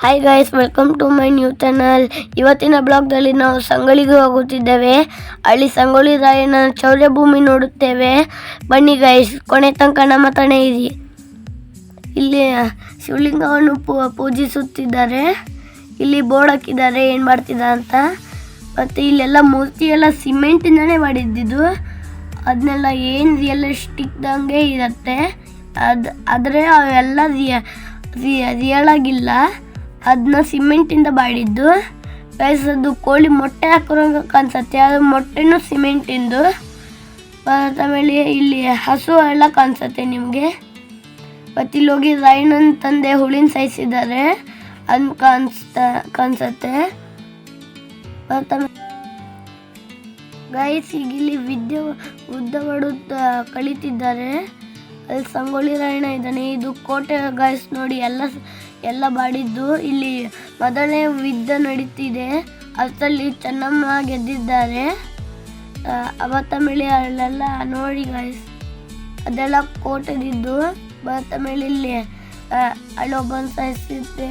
Hi guys welcome to my new channel ಇವತ್ತಿನ ಬ್ಲಾಗ್ದಲ್ಲಿ ನಾವು ಸಂಗೊಳ್ಳಿಗೆ ಹೋಗುತ್ತಿದ್ದೇವೆ. ಅಲ್ಲಿ ಸಂಗೊಳ್ಳಿ ರಾಯನ ಚೌರ್ಯ ಭೂಮಿ ನೋಡುತ್ತೇವೆ. ಬನ್ನಿ ಗೈಸ್ ಕೊನೆ ತನಕ ನಮ್ಮ ತಾನೇ ಇರಿ. ಇಲ್ಲಿ ಶಿವಲಿಂಗವನ್ನು ಪೂ- ಪೂಜಿಸುತ್ತಿದ್ದಾರೆ. ಇಲ್ಲಿ ಬೋರ್ಡ್ ಹಾಕಿದ್ದಾರೆ, ಏನು ಮಾಡ್ತಿದ್ದಾರೆ ಅಂತ. ಮತ್ತು ಇಲ್ಲೆಲ್ಲ ಮೂರ್ತಿ ಎಲ್ಲ ಸಿಮೆಂಟಿಂದನೇ ಮಾಡಿದ್ದಿದ್ದು. ಅದನ್ನೆಲ್ಲ ಏನು ರಿಯಲಿಸ್ಟಿಕ್ದಂಗೆ ಇರುತ್ತೆ. ಅದು, ಆದರೆ ಅವೆಲ್ಲ ರಿಯಲ್ ಆಗಿಲ್ಲ. ಅದನ್ನ ಸಿಮೆಂಟಿಂದ ಮಾಡಿದ್ದು ಗೈಸ್ ಅದು ಕೋಳಿ ಮೊಟ್ಟೆ ಹಾಕೋಂಗೆ ಕಾಣಿಸುತ್ತೆ, ಅದು ಮೊಟ್ಟೆನೂ ಸಿಮೆಂಟಿಂದು. ಆಮೇಲೆ ಇಲ್ಲಿ ಹಸು ಎಲ್ಲ ಕಾಣಿಸುತ್ತೆ ನಿಮಗೆ. ಮತ್ತು ಇಲ್ಲಿ ಹೋಗಿ ರೈನನ್ ತಂದೆ ಹುಳಿನ ಸಾಯಿಸಿದ್ದಾರೆ ಅನ್ ಕಾಣಿಸ್ತಾ, ಕಾಣಿಸುತ್ತೆ. ಗೈಸ್ ಈಗ ಇಲ್ಲಿ ವಿದ್ಯೆ ಉದ್ದವಡು ಕಲಿತಿದ್ದಾರೆ. ಅಲ್ಲಿ ಸಂಗೊಳ್ಳಿ ರಾಯಣ್ಣ ಇದ್ದಾನೆ. ಇದು ಕೋಟೆ ಗೈಸ್ ನೋಡಿ ಎಲ್ಲ ಎಲ್ಲ ಬಾಡಿದ್ದು ಇಲ್ಲಿ ಮೊದಲನೇ ಯುದ್ಧ ನಡೀತಿದೆ. ಅದರಲ್ಲಿ ಚೆನ್ನಮ್ಮ ಗೆದ್ದಿದ್ದಾರೆ. ಅವತ್ತ ಮೇಲೆ ಅಲ್ಲೆಲ್ಲ ನೋಡಿ ಗೈಸ್ ಅದೆಲ್ಲ ಕೋಟೆದಿದ್ದು ಮತ್ತು ಮೇಲೆ ಇಲ್ಲಿ ಆ, ಸಹಿಸಿದ್ದೆ.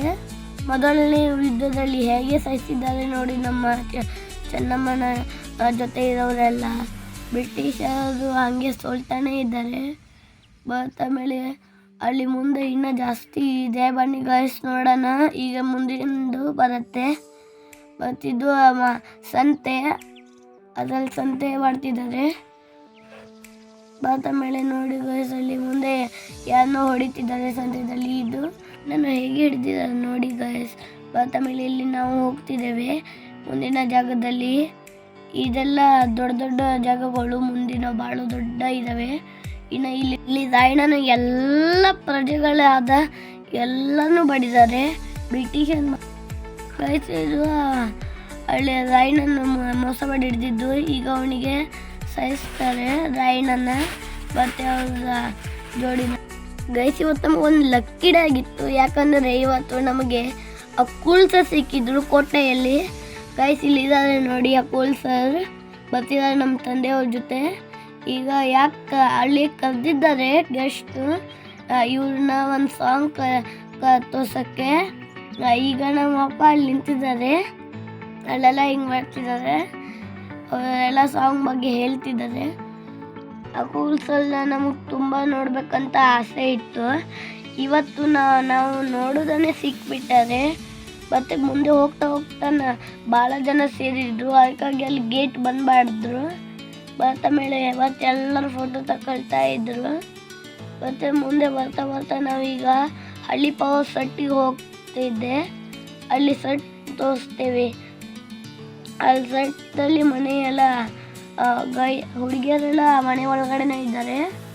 ಮೊದಲನೇ ಯುದ್ಧದಲ್ಲಿ ಹೇಗೆ ಸಹಿಸಿದ್ದಾರೆ ನೋಡಿ ನಮ್ಮ ಚೆನ್ನಮ್ಮನ ಜೊತೆ ಇರೋರೆಲ್ಲ. ಬ್ರಿಟಿಷರು ಹಂಗೆ ಸೋಲ್ತಾನೆ ಇದ್ದಾರೆ. ಮತ್ತು ಮೇಲೆ ಅಲ್ಲಿ ಮುಂದೆ ಇನ್ನೂ ಜಾಸ್ತಿ ಇದೆ. ಬನ್ನಿ ಗಾಯ್ಸ್ ನೋಡೋಣ. ಈಗ ಮುಂದಿಂದು ಬರುತ್ತೆ. ಮತ್ತಿದು ಸಂತೆ, ಅದರಲ್ಲಿ ಸಂತೆ ಮಾಡ್ತಿದ್ದಾರೆ. ಬಾತ ಮೇಲೆ ನೋಡಿ ಗೈಸ್ ಅಲ್ಲಿ ಮುಂದೆ ಯಾರನ್ನೋ ಹೊಡಿತಿದ್ದಾರೆ ಸಂತೆದಲ್ಲಿ. ಇದು ನಾನು ಹೇಗೆ ಹಿಡಿದಿದ್ದಾರೆ ನೋಡಿ ಗೈಸ್ ಬಾತ ಮೇಲೆ ಇಲ್ಲಿ ನಾವು ಹೋಗ್ತಿದ್ದೇವೆ. ಮುಂದಿನ ಜಾಗದಲ್ಲಿ ಇದೆಲ್ಲ ದೊಡ್ಡ ದೊಡ್ಡ ಜಾಗಗಳು, ಮುಂದಿನ ಭಾಳ ದೊಡ್ಡ ಇದ್ದಾವೆ. ಇನ್ನು ಇಲ್ಲಿ ಇಲ್ಲಿ ರಾಯಣ್ಣನ ಎಲ್ಲ ಪ್ರಜೆಗಳಾದ ಎಲ್ಲನೂ ಬಡಿದಾರೆ. ಬ್ರಿಟಿಷನ್ ಗೈಸ್ ಇದು ಹಳ್ಳಿ ರಾಯಣ್ಣನ ಮೋಸ ಮಾಡಿ ಹಿಡಿದಿದ್ದು. ಈಗ ಅವನಿಗೆ ಸಹಿಸ್ತಾರೆ ರಾಯಣ್ಣನ. ಮತ್ತೆ ಅವ್ರ ಜೋಡಿನ ಗೈಸ್, ಇವತ್ತು ಒಂದು ಲಕ್ಕಿ ಆಗಿತ್ತು. ಯಾಕಂದರೆ ಇವತ್ತು ನಮಗೆ ಆ ಕೂಲ್ಸ ಸಿಕ್ಕಿದ್ರು ಕೋಟೆಯಲ್ಲಿ. ಗೈಸ್ ನೋಡಿ ಆ ಕೂಲ್ಸರ್ ಬರ್ತಿದ್ದಾರೆ ನಮ್ಮ ತಂದೆಯವ್ರ ಜೊತೆ. ಈಗ ಯಾಕೆ ಅಲ್ಲಿ ಕರೆದಿದ್ದಾರೆ ಗೆಸ್ಟ್ ಇವ್ರನ್ನ ಒಂದು ಸಾಂಗ್ ಕ ಕ, ತೋರ್ಸೋಕ್ಕೆ. ಈಗ ನಮ್ಮ ಅಪ್ಪ ಅಲ್ಲಿ ನಿಂತಿದ್ದಾರೆ. ಅಲ್ಲೆಲ್ಲ ಹಿಂಗೆ ಮಾಡ್ತಿದ್ದಾರೆ. ಅವರೆಲ್ಲ ಸಾಂಗ್ ಬಗ್ಗೆ ಹೇಳ್ತಿದ್ದಾರೆ. ಆ ಕೂಲ್ಸಲ್ಲ ನಮಗೆ ತುಂಬ ನೋಡಬೇಕಂತ ಆಸೆ ಇತ್ತು. ಇವತ್ತು ನಾ- ನಾವು ನೋಡೋದನ್ನೇ ಸಿಕ್ಬಿಟ್ಟಾರೆ. ಮತ್ತು ಮುಂದೆ ಹೋಗ್ತಾ ಹೋಗ್ತಾ ಭಾಳ ಜನ ಸೇರಿದ್ರು. ಅದಕ್ಕಾಗಿ ಅಲ್ಲಿ ಗೇಟ್ ಬಂದ್ಬಾರ್ದ್ರು. ಬರ್ತಾ ಮೇಲೆ ಮತ್ತೆ ಎಲ್ಲರೂ ಫೋಟೋ ತಗೊಳ್ತಾ ಇದ್ರು. ಮತ್ತು ಮುಂದೆ ಬರ್ತಾ ಬರ್ತಾ ನಾವೀಗ ಹಳ್ಳಿ ಪವರ್ ಸಟ್ಟಿಗೆ ಹೋಗ್ತಿದ್ದೆ. ಅಲ್ಲಿ ಸಟ್ ತೋರಿಸ್ತೇವೆ. ಅಲ್ಲಿ ಸಟ್ಟಲ್ಲಿ ಮನೆಯೆಲ್ಲ ಗೈ, ಹುಡುಗಿಯರೆಲ್ಲ ಮನೆ ಒಳಗಡೆನೇ ಇದ್ದಾರೆ.